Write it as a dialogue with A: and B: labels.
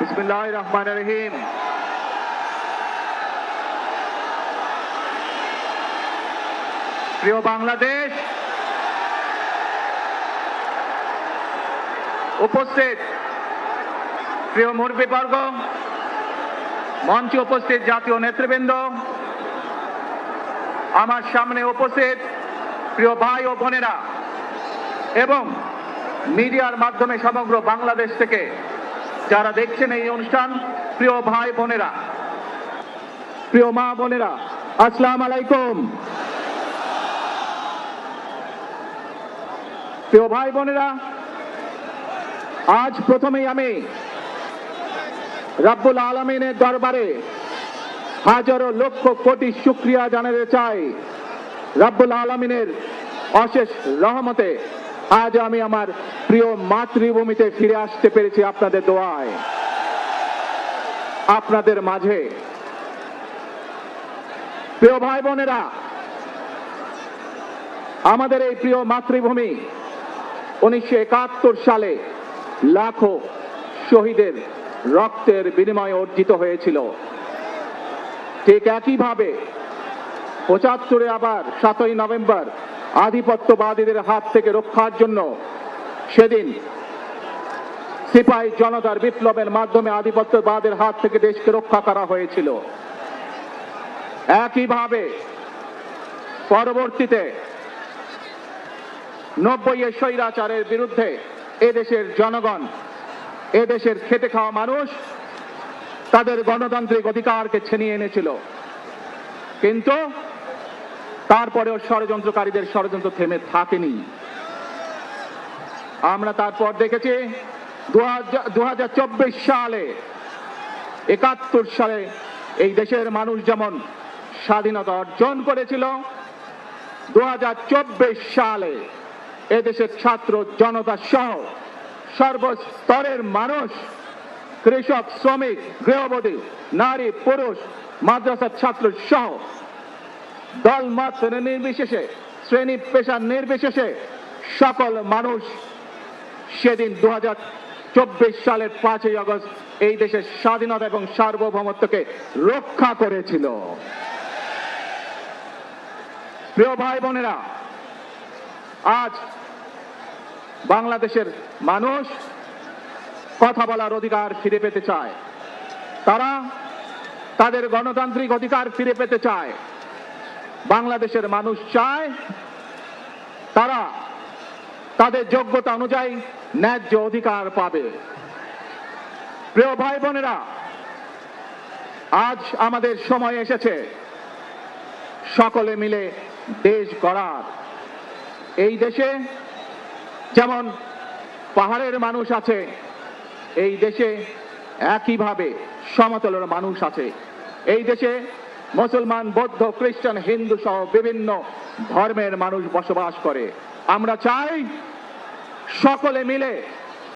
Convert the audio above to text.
A: বিসমিল্লাহ রহমান রহিম প্রিয় বাংলাদেশ, উপস্থিত প্রিয় মুরব্বীবর্গ, মঞ্চে উপস্থিত জাতীয় নেতৃবৃন্দ, আমার সামনে উপস্থিত প্রিয় ভাই ও বোনেরা এবং মিডিয়ার মাধ্যমে সমগ্র বাংলাদেশ থেকে যারা দেখছেন এই অনুষ্ঠান, প্রিয় ভাই বোনেরা, প্রিয় মা বোনেরা, আসসালাম আলাইকুম। প্রিয় ভাই বোনেরা, আজ প্রথমেই আমি রাব্বুল আলমিনের দরবারে হাজারো লক্ষ কোটি শুক্রিয়া জানাতে চাই রাব্বুল আলমিনের অশেষ রহমতে। আজ আমি আমার প্রিয় মাতৃভূমিতে ফিরে আসতে পেরেছি আপনাদের দোয়ায়। আপনাদের মাঝে। প্রিয় ভাই বোনেরা, আমাদের এই প্রিয় মাতৃভূমি উনিশশো একাত্তর সালে লাখো শহীদের রক্তের বিনিময়ে অর্জিত হয়েছিল। ঠিক একইভাবে পঁচাত্তরে আবার সাতই নভেম্বর আধিপত্যবাদীদের হাত থেকে রক্ষার জন্য সেদিন সিপাহী জনতার বিপ্লবের মাধ্যমে আধিপত্যবাদের হাত থেকে দেশকে রক্ষা করা হয়েছিল। একইভাবে পরবর্তীতে নব্বই এর স্বৈরাচারের বিরুদ্ধে এদেশের জনগণ, এদেশের খেটে খাওয়া মানুষ তাদের গণতান্ত্রিক অধিকারকে ছিনিয়ে এনেছিল। কিন্তু তারপরেও ষড়যন্ত্রকারীদের ষড়যন্ত্র থেমে থাকেনি। আমরা তারপর দেখেছি দু হাজার চব্বিশ সালে একাত্তর সালে এই দেশের মানুষ যেমন স্বাধীনতা অর্জন করেছিল দু হাজার চব্বিশ সালে এদেশের ছাত্র জনতা সহ সর্বস্তরের মানুষ, কৃষক, শ্রমিক, গৃহবধূ, নারী, পুরুষ, মাদ্রাসার ছাত্র সহ দল মত নির্বিশেষে, শ্রেণি পেশা নির্বিশেষে সকল মানুষ সেদিন দু চব্বিশ সালের পাঁচই আগস্ট এই দেশের স্বাধীনতা এবং সার্বভৌমত্বকে রক্ষা করেছিল। প্রিয় ভাই বোনেরা, আজ বাংলাদেশের মানুষ কথা বলার অধিকার ফিরে পেতে চায়। তারা তাদের গণতান্ত্রিক অধিকার ফিরে পেতে চায়। বাংলাদেশের মানুষ চায় তারা তাদের যোগ্যতা অনুযায়ী ন্যায্য অধিকার পাবে। প্রিয় ভাই বোনেরা, আজ আমাদের সময় এসেছে। সকলে মিলে দেশ গড়ার। এই দেশে যেমন পাহাড়ের মানুষ আছে, এই দেশে একইভাবে সমতলের মানুষ আছে। এই দেশে মুসলমান বৌদ্ধ খ্রিস্টান হিন্দু সহ বিভিন্ন ধর্মের মানুষ বসবাস করে। আমরা চাই সকলে মিলে